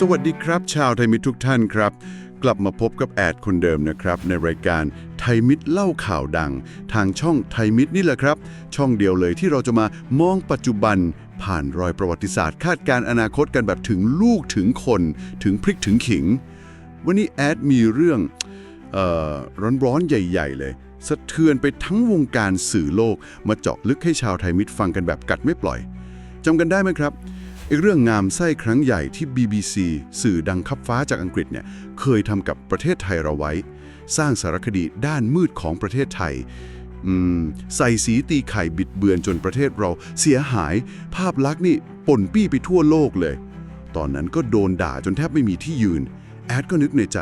สวัสดีครับ ชาวไทยมิตรทุกท่านครับ กลับมาพบกับแอดคนเดิมนะครับ ในรายการไทยมิตรเล่าข่าวดัง ทางช่องไทยมิตรนี่แหละครับ ช่องเดียวเลยที่เราจะมามองปัจจุบัน ผ่านรอยประวัติศาสตร์คาดการณ์อนาคตกันแบบถึงลูกถึงคน ถึงพริกถึงขิง วันนี้แอดมีเรื่องเอ่อร้อนๆใหญ่ ๆ เลยสะเทือนไปทั้งวงการสื่อโลกมาเจาะลึกให้ชาวไทยมิตรฟังกันแบบกัดไม่ปล่อยจำกันได้ไหมครับ ไอ้เรื่องงามไส้ครั้งใหญ่ที่ BBC สื่อดังคับฟ้าจากอังกฤษเนี่ยเคยทำกับประเทศไทยเราไว้ สร้างสารคดีด้านมืดของประเทศไทยใส่สีตีไข่บิดเบือนจนประเทศเราเสียหาย ภาพลักษณ์นี่ป่นปี้ไปทั่วโลกเลย ตอนนั้นก็โดนด่าจนแทบไม่มีที่ยืน แอดก็นึกในใจ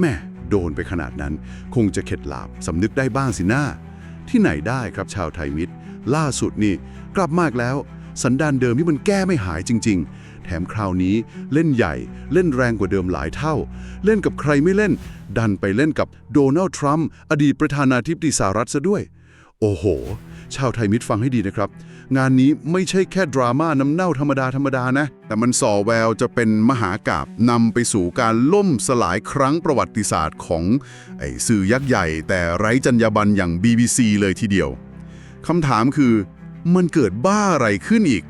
แม่โดนไปขนาดนั้น คงจะเข็ดหลาบสำนึกได้บ้างสิน้าที่ไหนได้ครับชาวไทยมิตร ล่าสุดนี่ กลับมากแล้ว สันดานเดิมที่มันแก้ไม่หายจริง ๆ แถมคราวนี้เล่นใหญ่ เล่นแรงกว่าเดิมหลายเท่า เล่นกับใครไม่เล่น ดันไปเล่นกับโดนัลด์ทรัมป์อดีตประธานาธิบดีสหรัฐซะด้วย โอ้โห ชาวไทยมิตรฟังให้ดีนะครับ งานนี้ไม่ใช่แค่ดราม่าน้ำเน่าธรรมดาธรรมดานะ แต่มันส่อแววจะเป็นมหากาบนำไปสู่การล่มสลายครั้งประวัติศาสตร์ของไอ้สื่อยักษ์ใหญ่ แต่ไร้จรรยาบรรณอย่าง BBC เลยทีเดียวคำถามคือ มันเกิดบ้าอะไรขึ้นอีก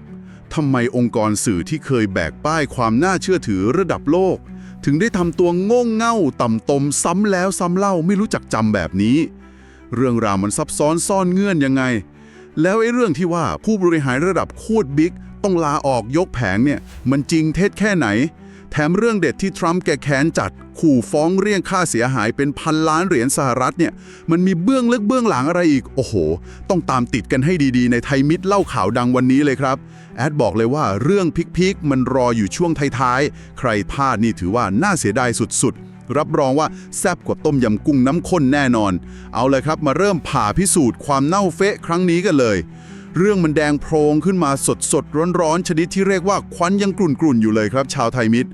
ทำไมองค์กรสื่อที่เคยแบกป้ายความน่าเชื่อถือระดับโลก ถึงได้ทำตัวโง่เง่าต่ำตมซ้ำแล้วซ้ำเล่าไม่รู้จักจำแบบนี้ เรื่องราวมันซับซ้อนซ่อนเงื่อนยังไง แล้วไอ้เรื่องที่ว่าผู้บริหารระดับโคตรบิ๊กต้องลาออกยกแผงเนี่ย มันจริงเท็จแค่ไหน แถมเรื่องเด็ดที่ทรัมป์แกแค้นจัด ขู่ฟ้องเรียกค่าเสียหายเป็นพันล้านเหรียญสหรัฐเนี่ย มันมีเบื้องลึกเบื้องหลังอะไรอีก โอ้โห ต้องตามติดกันให้ดีๆ ในไทยมิตรเล่าข่าวดังวันนี้เลยครับ แอดบอกเลยว่าเรื่องพิกๆ มันรออยู่ช่วงท้ายๆ ใครพลาดนี่ถือว่าน่าเสียดายสุดๆ รับรองว่าแซ่บกว่าต้มยำกุ้งน้ำข้นแน่นอน เอาเลยครับมาเริ่มผ่าพิสูจน์ความเน่าเฟะครั้งนี้กันเลย เรื่องมันแดงโพรงขึ้นมาสดสดร้อนร้อนๆ ชนิดที่เรียกว่าควันยังกรุ่นกรุ่นๆ อยู่เลยครับชาวไทยมิตร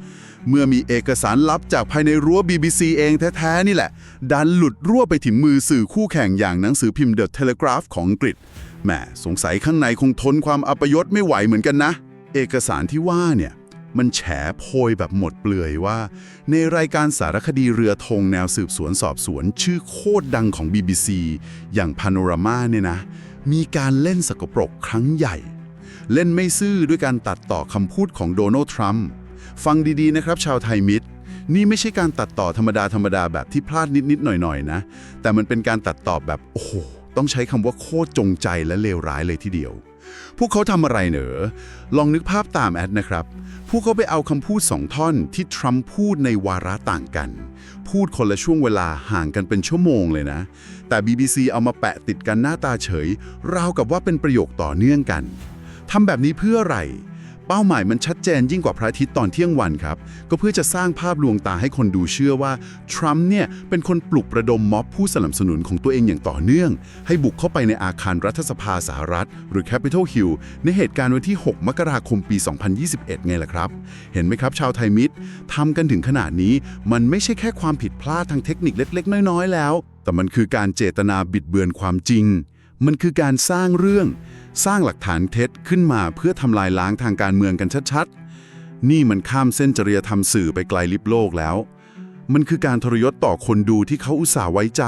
เมื่อมีเอกสารลับจากภายในรั้ว BBC เองแท้ๆ นี่แหละ ดันหลุดรั่วไปถึงมือสื่อคู่แข่งอย่างหนังสือพิมพ์ The Telegraph ของอังกฤษแหมสงสัยข้างในคงทนความอัปยศไม่ไหวเหมือนกันนะ เอกสารที่ว่าเนี่ยมันแฉโพยแบบหมดเปลือยว่า ในรายการสารคดีเรือธงแนวสืบสวนสอบสวน ชื่อโคตรดังของ BBC อย่างพาโนรามาเนี่ยนะ มีการเล่นสกปรกครั้งใหญ่ เล่นไม่ซื่อด้วยการตัดต่อคำพูดของโดนัลด์ทรัมป์ฟังดีๆนะครับชาวไทยมิตร นี่ไม่ใช่การตัดต่อธรรมดาธรรมดาแบบที่พลาดนิดๆหน่อยๆนะ แต่มันเป็นการตัดต่อแบบโอ้โหต้องใช้คำว่าโคตรจงใจและเลวร้ายเลยทีเดียว พวกเขาทำอะไรเหนอ ลองนึกภาพตามแอดนะครับ พวกเขาไปเอาคำพูดสองท่อนที่ทรัมป์พูดในวาระต่างกัน พูดคนละช่วงเวลาห่างกันเป็นชั่วโมงเลยนะ แต่ BBC เอามาแปะติดกันหน้าตาเฉย ราวกับว่าเป็นประโยคต่อเนื่องกันทำแบบนี้เพื่ออะไร เป้าหมายมันชัดเจนยิ่งกว่าพระอาทิตย์ตอนเที่ยงวันครับ ก็เพื่อจะสร้างภาพลวงตาให้คนดูเชื่อว่า ทรัมป์เนี่ยเป็นคนปลุกประดมม็อบผู้สนับสนุนของตัวเองอย่างต่อเนื่อง ให้บุกเข้าไปในอาคารรัฐสภาสหรัฐ หรือ Capitol Hill ในเหตุการณ์วันที่ 6 มกราคมปี 2021 ไงล่ะครับ เห็นไหมครับชาวไทยมิตรทำกันถึงขนาดนี้มันไม่ใช่แค่ความผิดพลาดทางเทคนิคเล็ก ๆ น้อยๆแล้ว แต่มันคือการเจตนาบิดเบือนความจริง มันคือการสร้างเรื่อง สร้างหลักฐานเท็จขึ้นมาเพื่อทำลายล้างทางการเมืองกันชัดๆ นี่มันข้ามเส้นจริยธรรมสื่อไปไกลลิบโลกแล้ว มันคือการทรยศต่อคนดูที่เขาอุตส่าห์ไว้ใจ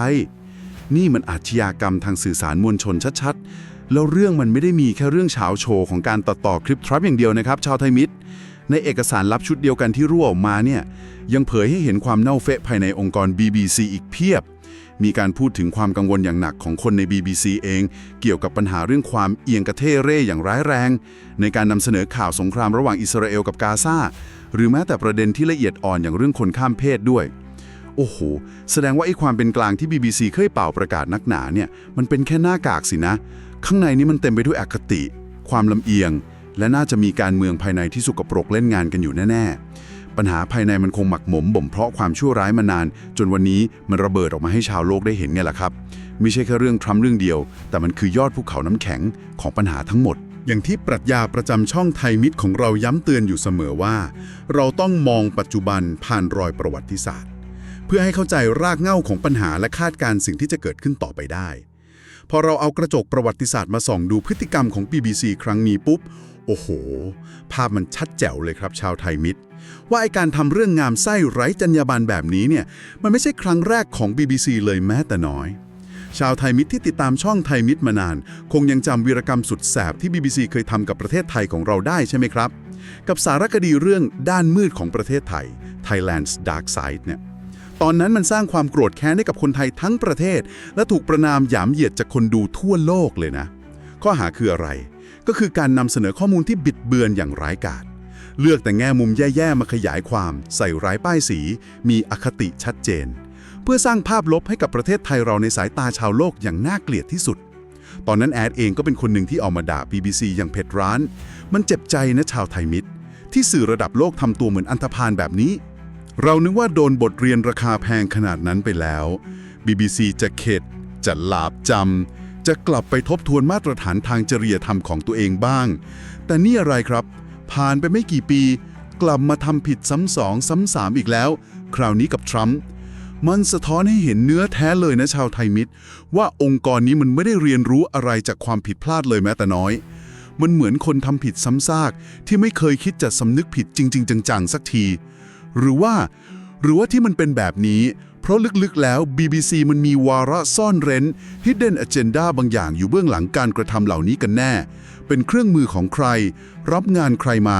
นี่มันอาชญากรรมทางสื่อสารมวลชนชัดๆ แล้วเรื่องมันไม่ได้มีแค่เรื่องเฉาโชว์ของการตัดต่อคลิปทรัพย์อย่างเดียวนะครับ ชาวไทยมิตร ในเอกสารลับชุดเดียวกันที่รั่วออกมาเนี่ยยังเผยให้เห็นความเน่าเฟะภายในองค์กร BBC อีกเพียบ มีการพูดถึงความกังวลอย่างหนักของคนใน BBC เอง เกี่ยวกับปัญหาเรื่องความเอียงกระเทเร่อย่างร้ายแรง ในการนำเสนอข่าวสงครามระหว่างอิสราเอลกับกาซาหรือแม้แต่ประเด็นที่ละเอียดอ่อนอย่างเรื่องคนข้ามเพศด้วย โอ้โห แสดงว่าไอ้ความเป็นกลางที่ BBC เคยเป่าประกาศนักหนาเนี่ยมันเป็นแค่หน้ากากสินะ ข้างในนี้มันเต็มไปด้วยอคติ ความลำเอียง และน่าจะมีการเมืองภายในที่สุกปรกเล่นงานกันอยู่แน่ๆ ปัญหาภายในมันคงหมักหมมบ่มเพราะความชั่วร้ายมานาน จนวันนี้มันระเบิดออกมาให้ชาวโลกได้เห็นไงล่ะครับ ไม่ใช่แค่เรื่องทรัมป์เรื่องเดียว แต่มันคือยอดภูเขาน้ำแข็งของปัญหาทั้งหมด อย่างที่ปรัชญาประจำช่องไทยมิตรของเราย้ำเตือนอยู่เสมอว่า เราต้องมองปัจจุบันผ่านรอยประวัติศาสตร์ เพื่อให้เข้าใจรากเหง้าของปัญหาและคาดการณ์สิ่งที่จะเกิดขึ้นต่อไปได้ พอเราเอากระจกประวัติศาสตร์มาส่องดูพฤติกรรมของ BBC ครั้งนี้ปุ๊บ โอ้โห ภาพมันชัดแจ๋วเลยครับ ชาวไทยมิตร ว่าไอการทำเรื่องงามไส้ไร้จรรยาบรรณแบบนี้เนี่ยมันไม่ใช่ครั้งแรกของ BBC เลยแม้แต่น้อย ชาวไทยมิตรที่ติดตามช่องไทยมิตรมานาน คงยังจำวีรกรรมสุดแสบที่ BBC เคยทำกับประเทศไทยของเราได้ใช่ไหมครับ กับสารคดีเรื่องด้านมืดของประเทศไทย Thailand's Dark Side เนี่ยตอนนั้นมันสร้างความโกรธแค้นให้กับคนไทยทั้งประเทศ และถูกประนามหยามเหยียดจากคนดูทั่วโลกเลยนะ ข้อหาคืออะไร ก็คือการนำเสนอข้อมูลที่บิดเบือนอย่างร้ายกาจ เลือกแต่แง่มุมแย่ๆมาขยายความใส่ร้ายป้ายสี มีอคติชัดเจน เพื่อสร้างภาพลบให้กับประเทศไทยเราในสายตาชาวโลกอย่างน่าเกลียดที่สุด ตอนนั้นแอดเองก็เป็นคนหนึ่งที่ออกมาด่า BBC อย่างเผ็ดร้าน มันเจ็บใจนะชาวไทยมิตร ที่สื่อระดับโลกทำตัวเหมือนอันธพาลแบบนี้ เรานึกว่าโดนบทเรียนราคาแพงขนาดนั้นไปแล้ว BBC จะเข็ดจะหลาบจำจะกลับไปทบทวนมาตรฐานทางจริยธรรมของตัวเองบ้าง แต่นี่อะไรครับ ผ่านไปไม่กี่ปี กลับมาทำผิดซ้ำสองซ้ำสามอีกแล้ว คราวนี้กับทรัมป์มันสะท้อนให้เห็นเนื้อแท้เลยนะชาวไทยมิตร ว่าองค์กรนี้มันไม่ได้เรียนรู้อะไรจากความผิดพลาดเลยแม้แต่น้อย มันเหมือนคนทำผิดซ้ำซากที่ไม่เคยคิดจะสำนึกผิดจริง ๆ จังๆสักที หรือว่า หรือว่าที่มันเป็นแบบนี้ เพราะลึกๆแล้ว BBC มันมีวาระซ่อนเร้น hidden agenda บางอย่างอยู่เบื้องหลังการกระทำเหล่านี้กันแน่ เป็นเครื่องมือของใคร รับงานใครมา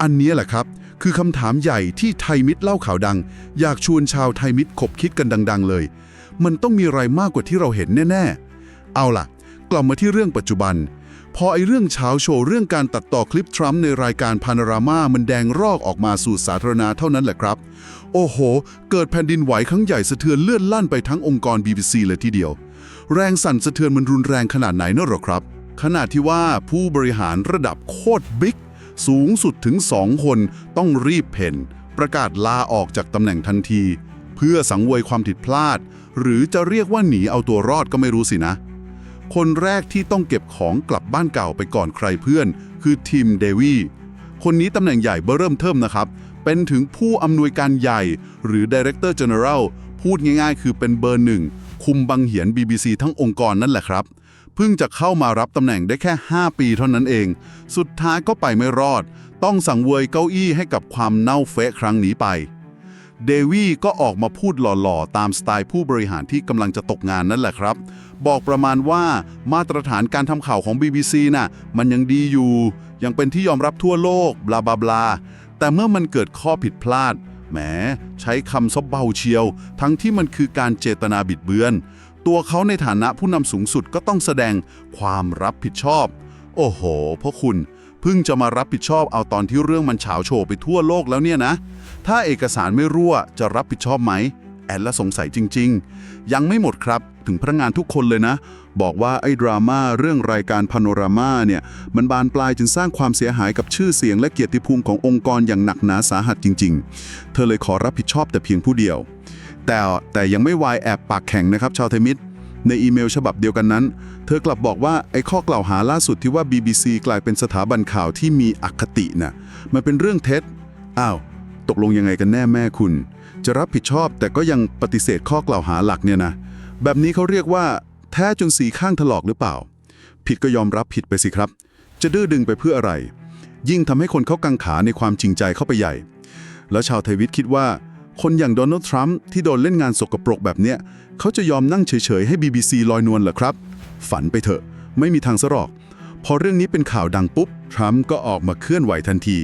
อันนี้แหละครับ คือคำถามใหญ่ที่ไทยมิตรเล่าข่าวดัง อยากชวนชาวไทยมิตรขบคิดกันดัง ๆ เลย มันต้องมีอะไรมากกว่าที่เราเห็นแน่ ๆ เอาล่ะ กลับมาที่เรื่องปัจจุบัน พอไอเรื่องเช้าโชว์เรื่องการตัดต่อคลิปทรัมป์ในรายการพานารามามันแดงรอกออกมาสู่สาธารณะเท่านั้นแหละครับ โอ้โห เกิดแผ่นดินไหวครั้งใหญ่สะเทือนเลื่อนลั่นไปทั้งองค์กร BBC เลยทีเดียว แรงสั่นสะเทือนมันรุนแรงขนาดไหนเนอะหรอครับ ขนาดที่ว่าผู้บริหารระดับโคตรบิ๊กสูงสุดถึงสองคนต้องรีบเพ่น ประกาศลาออกจากตำแหน่งทันที เพื่อสังเวยความผิดพลาด หรือจะเรียกว่าหนีเอาตัวรอดก็ไม่รู้สินะ คนแรกที่ต้องเก็บของกลับบ้านเก่าไปก่อนใครเพื่อน คือทีมเดวีคนนี้ตำแหน่งใหญ่เบอร์เริ่มเทิมนะครับ เป็นถึงผู้อำนวยการใหญ่ หรือ Director General พูดง่ายๆ คือเป็นเบอร์หนึ่ง คุมบังเหียน BBC ทั้งองค์กรนั่นแหละครับ เพิ่งจะเข้ามารับตำแหน่งได้แค่ 5 ปีเท่านั้นเอง สุดท้ายก็ไปไม่รอด ต้องสั่งเวยเก้าอี้ให้กับความเน่าเฟะครั้งนี้ไป เดวี่ก็ออกมาพูดหล่อๆ ตามสไตล์ผู้บริหารที่กำลังจะตกงานนั่นแหละครับ บอกประมาณว่ามาตรฐานการทำข่าวของ BBC น่ะ มันยังดีอยู่ ยังเป็นที่ยอมรับทั่วโลก บลาบลาบลาแต่เมื่อมันเกิดข้อผิดพลาด แหม ใช้คำซบเบาเชียว ทั้งที่มันคือการเจตนาบิดเบือน ตัวเขาในฐานะผู้นำสูงสุดก็ต้องแสดงความรับผิดชอบ โอ้โหพ่อคุณ เพิ่งจะมารับผิดชอบเอาตอนที่เรื่องมันเฉาโชว์ไปทั่วโลกแล้วเนี่ยนะ ถ้าเอกสารไม่รั่วจะรับผิดชอบไหม แอนละสงสัยจริง ๆ ยังไม่หมดครับถึงพนักงานทุกคนเลยนะ บอกว่าไอ้ดราม่าเรื่องรายการพานรามาเนี่ย มันบานปลายจนสร้างความเสียหายกับชื่อเสียงและเกียรติภูมิขององค์กรอย่างหนักหนาสาหัสจริง ๆ เธอเลยขอรับผิดชอบแต่เพียงผู้เดียว แต่แต่ยังไม่วายแอบปากแข็งนะครับ ชาวไทมิตรในอีเมลฉบับเดียวกันนั้น เธอกลับบอกว่าไอ้ข้อกล่าวหาล่าสุดที่ว่า BBC กลายเป็นสถาบันข่าวที่มีอคติน่ะมันเป็นเรื่องเท็จอ้าว ตกลงยังไงกันแน่แม่คุณ จะรับผิดชอบแต่ก็ยังปฏิเสธข้อกล่าวหาหลักเนี่ยนะ แบบนี้เขาเรียกว่าแท้จนสีข้างถลอกหรือเปล่า ผิดก็ยอมรับผิดไปสิครับ จะดื้อดึงไปเพื่ออะไร ยิ่งทำให้คนเขากังขาในความจริงใจเข้าไปใหญ่ แล้วชาวไทยวิทย์คิดว่า คนอย่างโดนัลด์ทรัมป์ที่โดนเล่นงานสกปรกแบบเนี้ยเขาจะยอมนั่งเฉยๆให้ BBC ลอยนวลเหรอครับ ฝันไปเถอะ ไม่มีทางสรอก พอเรื่องนี้เป็นข่าวดังปุ๊บทรัมป์ก็ออกมาเคลื่อนไหวทันที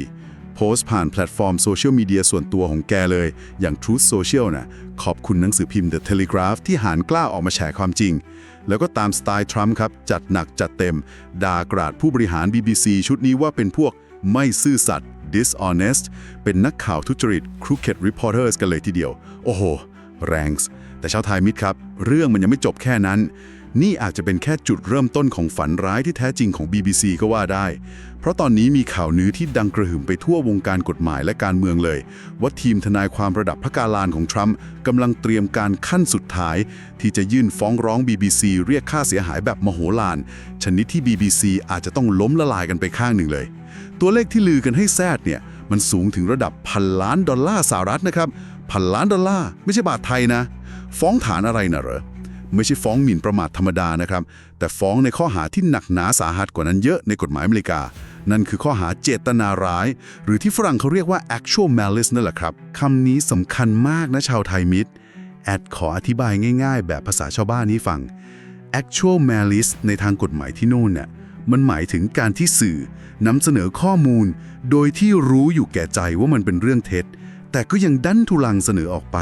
พสต์ผ่านแพลตฟอร์มโซเชียลมีเดียส่วนตัวของแกเลย อย่าง Truth Social นะขอบคุณหนังสือพิมพ์ The Telegraph ที่หานกล้าออกมาแฉความจริง แล้วก็ตามสไตล์ทรัมป์ครับ จัดหนักจัดเต็ม ด่ากราดผู้บริหาร BBC ชุดนี้ว่าเป็นพวกไม่ซื่อสัตย์ dishonest เป็นนักข่าวทุจริต crooked reporters กันเลยทีเดียว โอ้โห แรงส์แต่ชาวไทยมิตรครับ เรื่องมันยังไม่จบแค่นั้น นี่อาจจะเป็นแค่จุดเริ่มต้นของฝันร้ายที่แท้จริงของ BBC ก็ว่าได้ เพราะตอนนี้มีข่าวนื้อที่ดังกระหึ่มไปทั่ววงการกฎหมายและการเมืองเลย ว่าทีมทนายความระดับพระกาลานของทรัมป์กำลังเตรียมการขั้นสุดท้าย ที่จะยื่นฟ้องร้อง BBC เรียกค่าเสียหายแบบมโหฬารชนิดที่ BBC อาจจะต้องล้มละลายกันไปข้างหนึ่งเลย ตัวเลขที่ลือกันให้แซดเนี่ยมันสูงถึงระดับพันล้านดอลลาร์สหรัฐนะครับพันล้านดอลลาร์ไม่ใช่บาทไทยนะ ฟ้องฐานอะไรนะเหรอ ไม่ใช่ฟ้องหมิ่นประมาทธรรมดานะครับ แต่ฟ้องในข้อหาที่หนักหนาสาหัสกว่านั้นเยอะในกฎหมายอเมริกา นั่นคือข้อหาเจตนาร้าย หรือที่ฝรั่งเขาเรียกว่า actual malice นั่นแหละครับคำนี้สำคัญมากนะชาวไทยมิตร แอดขออธิบายง่าย ๆ แบบภาษาชาวบ้านนี้ฟัง actual malice ในทางกฎหมายที่โน่นเนี่ยมันหมายถึงการที่สื่อนำเสนอข้อมูล โดยที่รู้อยู่แก่ใจว่ามันเป็นเรื่องเท็จ แต่ก็ยังดันทุลังเสนอออกไป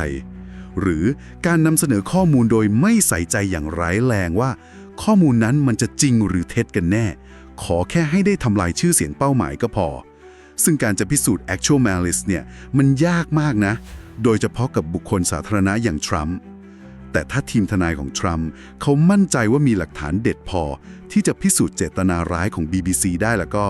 หรือการนำเสนอข้อมูลโดยไม่ใส่ใจอย่างร้ายแรงว่า ข้อมูลนั้นมันจะจริงหรือเท็จกันแน่ ขอแค่ให้ได้ทำลายชื่อเสียงเป้าหมายก็พอ ซึ่งการจะพิสูจน์ actual malice เนี่ยมันยากมากนะ โดยเฉพาะกับบุคคลสาธารณะอย่างทรัมป์แต่ถ้าทีมทนายของทรัมป์เขามั่นใจว่ามีหลักฐานเด็ดพอ ที่จะพิสูจน์เจตนาร้ายของ BBC ได้แล้วก็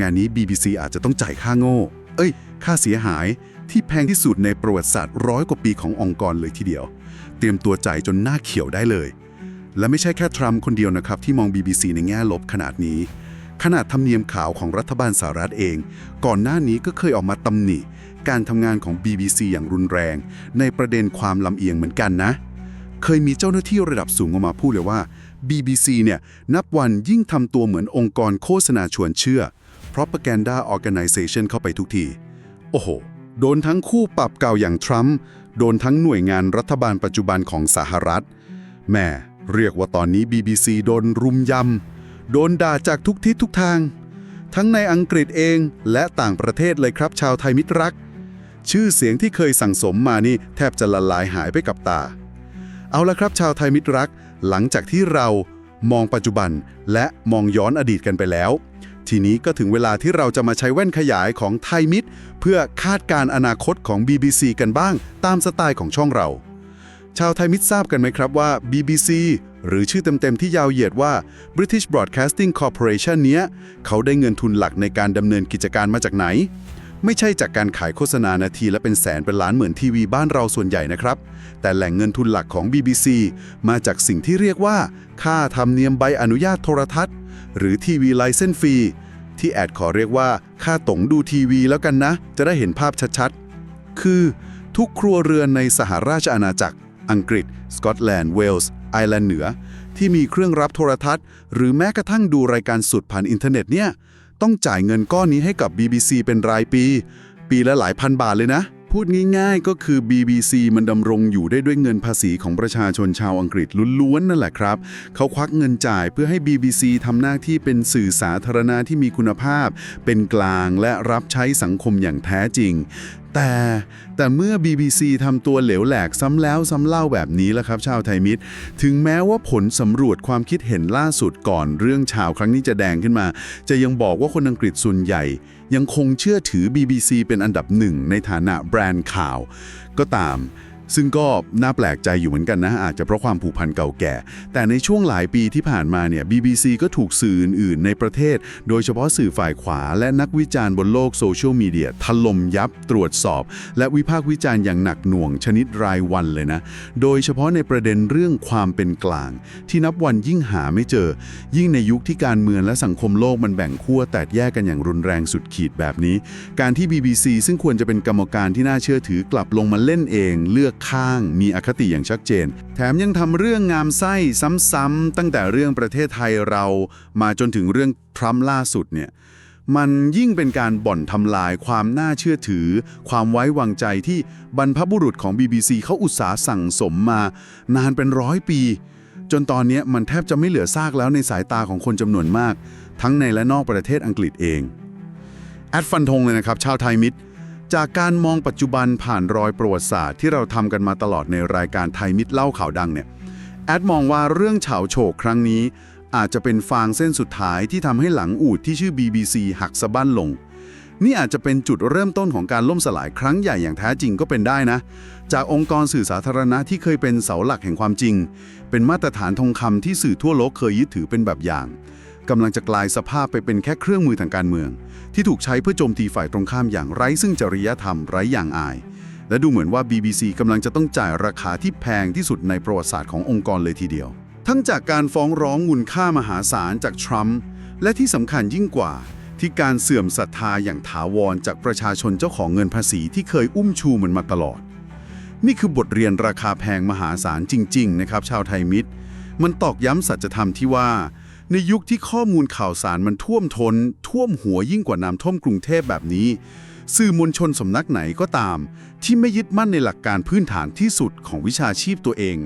งานนี้ BBC อาจจะต้องจ่ายค่าโง่ เอ้ย ค่าเสียหาย ที่แพงที่สุดในประวัติศาสตร์ร้อยกว่าปีขององค์กรเลยทีเดียว เตรียมตัวจ่ายจนหน้าเขียวได้เลย และไม่ใช่แค่ทรัมป์คนเดียวนะครับที่มอง BBC ในแง่ลบขนาดนี้ ขนาดธรรมเนียมข่าวของรัฐบาลสหรัฐเอง ก่อนหน้านี้ก็เคยออกมาตำหนิ การทำงานของ BBC อย่างรุนแรง ในประเด็นความลำเอียงเหมือนกันนะ เคยมีเจ้าหน้าที่ระดับสูงออกมาพูดเลยว่า BBC เนี่ยนับวันยิ่งทำตัวเหมือนองค์กรโฆษณาชวนเชื่อ propaganda organization เข้าไปทุกที โอ้โห โดนทั้งคู่ปรับเก่าอย่างทรัมป์โดนทั้งหน่วยงานรัฐบาลปัจจุบันของสหรัฐ แม่เรียกว่าตอนนี้ BBC โดนรุมยำ โดนด่าจากทุกทิศทุกทาง ทั้งในอังกฤษเองและต่างประเทศเลยครับชาวไทยมิตรรัก ชื่อเสียงที่เคยสั่งสมมานี่แทบจะละลายหายไปกับตา เอาละครับชาวไทยมิตรรัก หลังจากที่เรามองปัจจุบันและมองย้อนอดีตกันไปแล้ว ทีนี้ก็ถึงเวลาที่เราจะมาใช้แว่นขยายของไทยมิตรเพื่อคาดการณ์อนาคตของ BBC กันบ้าง ตามสไตล์ของช่องเรา ชาวไทยมิตรทราบกันไหมครับว่า BBC หรือชื่อเต็มๆที่ยาวเหยียดว่า British Broadcasting Corporation เนี้ย เขาได้เงินทุนหลักในการดำเนินกิจการมาจากไหน ไม่ใช่จากการขายโฆษณานาทีละเป็นแสนเป็นล้านเหมือนทีวีบ้านเราส่วนใหญ่นะครับ แต่แหล่งเงินทุนหลักของ BBC มาจากสิ่งที่เรียกว่า ค่าธรรมเนียมใบอนุญาตโทรทัศน์ หรือทีวีไลเซนฟรี ที่แอดขอเรียกว่า ค่าตงดูทีวีแล้วกันนะ จะได้เห็นภาพชัดๆ คือทุกครัวเรือนในสหราชอาณาจักร อังกฤษ สกอตแลนด์ เวลส์ ไอร์แลนด์เหนือ ที่มีเครื่องรับโทรทัศน์ หรือแม้กระทั่งดูรายการสุดผ่านอินเทอร์เน็ตเนี่ย ต้องจ่ายเงินก้อนนี้ให้กับ BBC เป็นรายปี ปีละหลายพันบาทเลยนะ พูดง่ายๆ ก็คือ BBC มันดำรงอยู่ได้ด้วยเงินภาษีของประชาชนชาวอังกฤษล้วนๆนั่นแหละครับ เขาควักเงินจ่ายเพื่อให้ BBC ทำหน้าที่เป็นสื่อสาธารณะที่มีคุณภาพ เป็นกลางและรับใช้สังคมอย่างแท้จริง แต่แต่เมื่อ BBC ทำตัวเหลวแหลกซ้ำแล้วซ้ำเล่าแบบนี้แล้วครับ ชาวไทยมิตร ถึงแม้ว่าผลสำรวจความคิดเห็นล่าสุดก่อนเรื่องชาวครั้งนี้จะแดงขึ้นมา จะยังบอกว่าคนอังกฤษส่วนใหญ่ ยังคงเชื่อถือ BBC เป็นอันดับหนึ่งในฐานะแบรนด์ข่าว ก็ตาม ซึ่งก็น่าแปลกใจอยู่เหมือนกันนะ อาจจะเพราะความผูกพันเก่าแก่ แต่ในช่วงหลายปีที่ผ่านมาเนี่ย BBC ก็ถูกสื่ออื่นๆในประเทศ โดยเฉพาะสื่อฝ่ายขวา และนักวิจารณ์บนโลกโซเชียลมีเดียถล่มยับตรวจสอบ และวิพากษ์วิจารณ์อย่างหนักหน่วงชนิดรายวันเลยนะ โดยเฉพาะในประเด็นเรื่องความเป็นกลาง ที่นับวันยิ่งหาไม่เจอ ยิ่งในยุคที่การเมืองและสังคมโลกมันแบ่งขั้วแตกแยกกันอย่างรุนแรงสุดขีดแบบนี้ การที่ BBC ซึ่งควรจะเป็นกรรมการที่น่าเชื่อถือกลับลงมาเล่นเอง เลือกข้าง มีอคติอย่างชัดเจน แถมยังทำเรื่องงามไส้ซ้ำๆตั้งแต่เรื่องประเทศไทยเรามาจนถึงเรื่องทรัมป์ล่าสุดเนี่ยมันยิ่งเป็นการบ่อนทำลายความน่าเชื่อถือ ความไว้วางใจที่บรรพบุรุษของ BBC เขาอุตสาห์สั่งสมมา นานเป็นร้อยปี จนตอนนี้มันแทบจะไม่เหลือซากแล้วในสายตาของคนจำนวนมาก ทั้งในและนอกประเทศอังกฤษเอง แอดฟันธงเลยนะครับ ชาวไทยมิตร จากการมองปัจจุบันผ่านรอยประวัติศาสตร์ที่เราทำกันมาตลอดในรายการไทยมิตรเล่าข่าวดังเนี่ยแอดมองว่าเรื่องเฉาโฉกครั้งนี้ อาจจะเป็นฟางเส้นสุดท้ายที่ทำให้หลังอูดที่ชื่อ BBC หักสะบั้นลง นี่อาจจะเป็นจุดเริ่มต้นของการล่มสลายครั้งใหญ่อย่างแท้จริงก็เป็นได้นะ จากองค์กรสื่อสาธารณะที่เคยเป็นเสาหลักแห่งความจริง เป็นมาตรฐานทองคำที่สื่อทั่วโลกเคยยึดถือเป็นแบบอย่าง กำลังจะกลายสภาพไปเป็นแค่เครื่องมือทางการเมือง ที่ถูกใช้เพื่อโจมตีฝ่ายตรงข้ามอย่างไร้ซึ่งจริยธรรมไร้อย่างอาย และดูเหมือนว่า BBC กำลังจะต้องจ่ายราคาที่แพงที่สุดในประวัติศาสตร์ขององค์กรเลยทีเดียว ทั้งจากการฟ้องร้องมูลค่ามหาศาลจากทรัมป์และที่สำคัญยิ่งกว่าที่การเสื่อมศรัทธาอย่างถาวรจากประชาชนเจ้าของเงินภาษีที่เคยอุ้มชูมันมาตลอด นี่คือบทเรียนราคาแพงมหาศาลจริง ๆ นะครับ ชาวไทยมิตร มันตอกย้ำสัจธรรมที่ว่า ในยุคที่ข้อมูลข่าวสารมันท่วมทน้นท่วมหัวยิ่งกว่าน้ำท่วมกรุงเทพแบบนี้ สื่อมวลชนสำนักไหนก็ตาม ที่ไม่ยึดมั่นในหลักการพื้นฐานที่สุดของวิชาชีพตัวเอง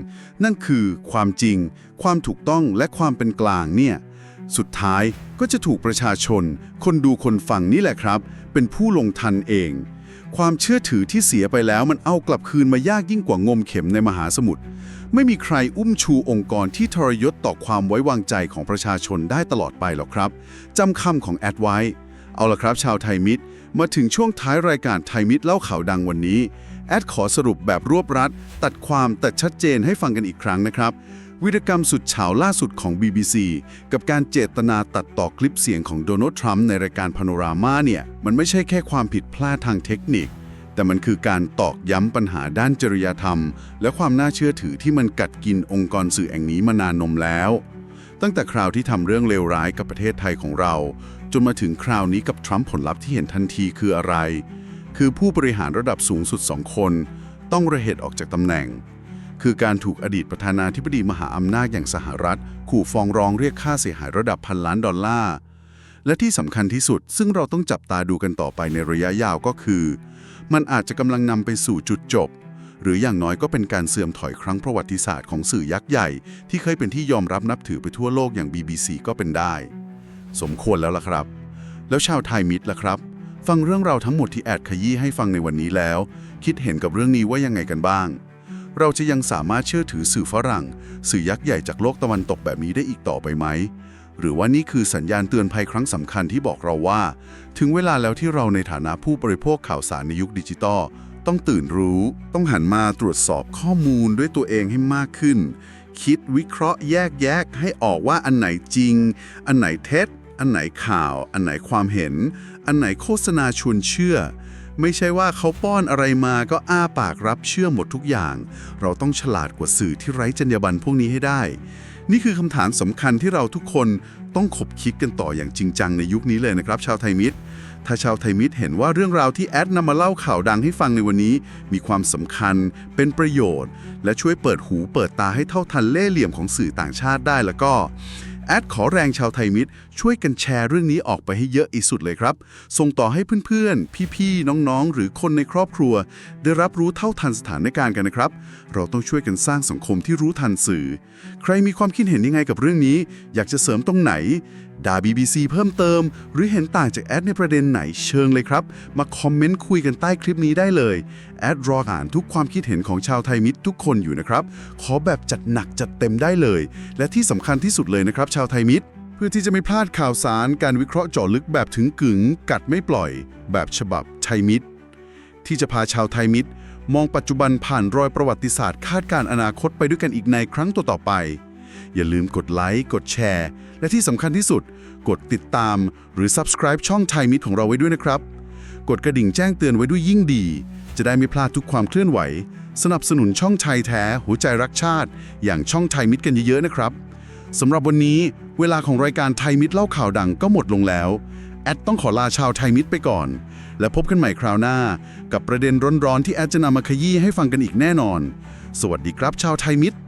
นั่นคือความจริง ความถูกต้องและความเป็นกลางเนี่ยสุดท้ายก็จะถูกประชาชน คนดูคนฟังนี่แหละครับ เป็นผู้ลงทันเอง ความเชื่อถือที่เสียไปแล้วมันเอากลับคืนมายากยิ่งกว่างมเข็มในมหาสมุทร ไม่มีใครอุ้มชูองค์กรที่ทรยศต่อความไว้วางใจของประชาชนได้ตลอดไปหรอกครับจำคำของแอดไว้ เอาละครับชาวไทยมิตร มาถึงช่วงท้ายรายการไทยมิตรเล่าข่าวดังวันนี้ แอดขอสรุปแบบรวบรัด ตัดความแต่ชัดเจนให้ฟังกันอีกครั้งนะครับ วิรกรรมสุดเฉาล่าสุดของ BBC กับการเจตนาตัดต่อคลิปเสียงของโดนัลด์ทรัมป์ในรายการพาโนรามาเนี่ยมันไม่ใช่แค่ความผิดพลาดทางเทคนิค แต่มันคือการตอกย้ำปัญหาด้านจริยธรรม และความน่าเชื่อถือที่มันกัดกินองค์กรสื่อแห่งนี้มานานนมแล้ว ตั้งแต่คราวที่ทำเรื่องเลวร้ายกับประเทศไทยของเรา จนมาถึงคราวนี้กับทรัมป์ผลลัพธ์ที่เห็นทันทีคืออะไร คือผู้บริหารระดับสูงสุดสองคน ต้องระเหตุออกจากตำแหน่ง คือการถูกอดีตประธานาธิบดีมหาอำนาจอย่างสหรัฐ ขู่ฟ้องร้องเรียกค่าเสียหายระดับพันล้านดอลลาร์และที่สำคัญที่สุดซึ่งเราต้องจับตาดูกันต่อไปในระยะยาวก็คือ มันอาจจะกำลังนำไปสู่จุดจบ หรืออย่างน้อยก็เป็นการเสื่อมถอยครั้งประวัติศาสตร์ของสื่อยักษ์ใหญ่ ที่เคยเป็นที่ยอมรับนับถือไปทั่วโลกอย่าง BBC ก็เป็นได้ สมควรแล้วล่ะครับ แล้วชาวไทยมิตรล่ะครับ ฟังเรื่องราวทั้งหมดที่แอดขยี้ให้ฟังในวันนี้แล้ว คิดเห็นกับเรื่องนี้ว่ายังไงกันบ้าง เราจะยังสามารถเชื่อถือสื่อฝรั่ง สื่อยักษ์ใหญ่จากโลกตะวันตกแบบนี้ได้อีกต่อไปไหม หรือว่านี่คือสัญญาณเตือนภัยครั้งสำคัญที่บอกเราว่า ถึงเวลาแล้วที่เราในฐานะผู้บริโภคข่าวสารในยุคดิจิตอลต้องตื่นรู้ ต้องหันมาตรวจสอบข้อมูลด้วยตัวเองให้มากขึ้น คิดวิเคราะห์แยกแยะให้ออกว่าอันไหนจริง อันไหนเท็จ อันไหนข่าว อันไหนความเห็น อันไหนโฆษณาชวนเชื่อ ไม่ใช่ว่าเขาป้อนอะไรมาก็อ้าปากรับเชื่อหมดทุกอย่าง เราต้องฉลาดกว่าสื่อที่ไร้จรรยาบรรณพวกนี้ให้ได้ นี่คือคำถามสำคัญที่เราทุกคนต้องขบคิดกันต่ออย่างจริงจังในยุคนี้เลยนะครับ ชาวไทยมิตร ถ้าชาวไทยมิตรเห็นว่าเรื่องราวที่แอดนำมาเล่าข่าวดังให้ฟังในวันนี้ มีความสำคัญ เป็นประโยชน์ และช่วยเปิดหูเปิดตาให้เท่าทันเล่ห์เหลี่ยมของสื่อต่างชาติได้แล้วก็แอดขอแรงชาวไทยมิตร ช่วยกันแชร์เรื่องนี้ออกไปให้เยอะอีสุดเลยครับ ส่งต่อให้เพื่อนๆ พี่ๆ น้องๆ หรือคนในครอบครัว ได้รับรู้เท่าทันสถานการณ์กันนะครับ เราต้องช่วยกันสร้างสังคมที่รู้ทันสื่อ ใครมีความคิดเห็นยังไงกับเรื่องนี้ อยากจะเสริมตรงไหน ด่า BBC เพิ่มเติม หรือเห็นต่างจากแอดในประเด็นไหนเชิงเลยครับ มาคอมเมนต์คุยกันใต้คลิปนี้ได้เลยแอดรออ่านทุกความคิดเห็นของชาวไทยมิตรทุกคนอยู่นะครับ ขอแบบจัดหนักจัดเต็มได้เลย และที่สำคัญที่สุดเลยนะครับ ชาวไทยมิตร พื่อที่จะไม่พลาดข่าวสารการวิเคราะห์เจาะลึกแบบถึงกึ๋งกัดไม่ปล่อย แบบฉบับไทยมิตร ที่จะพาชาวไทยมิตร มองปัจจุบันผ่านรอยประวัติศาสตร์คาดการอนาคตไปด้วยกันอีกในครั้งต่อๆไป อย่าลืมกดไลค์กดแชร์ และที่สำคัญที่สุด กดติดตาม หรือ subscribe ช่องไทยมิตรของเราไว้ด้วยนะครับ กดกระดิ่งแจ้งเตือนไว้ด้วยยิ่งดี จะได้ไม่พลาดทุกความเคลื่อนไหว สนับสนุนช่องไทยแท้หัวใจรักชาติ อย่างช่องไทยมิตรกันเยอะๆนะครับ สำหรับวันนี้เวลาของรายการไทยมิตรเล่าข่าวดังก็หมดลงแล้ว แอดต้องขอลาชาวไทยมิตรไปก่อน และพบกันใหม่คราวหน้า กับประเด็นร้อนๆที่แอดจะนำมาขยี้ให้ฟังกันอีกแน่นอน สวัสดีครับชาวไทยมิตร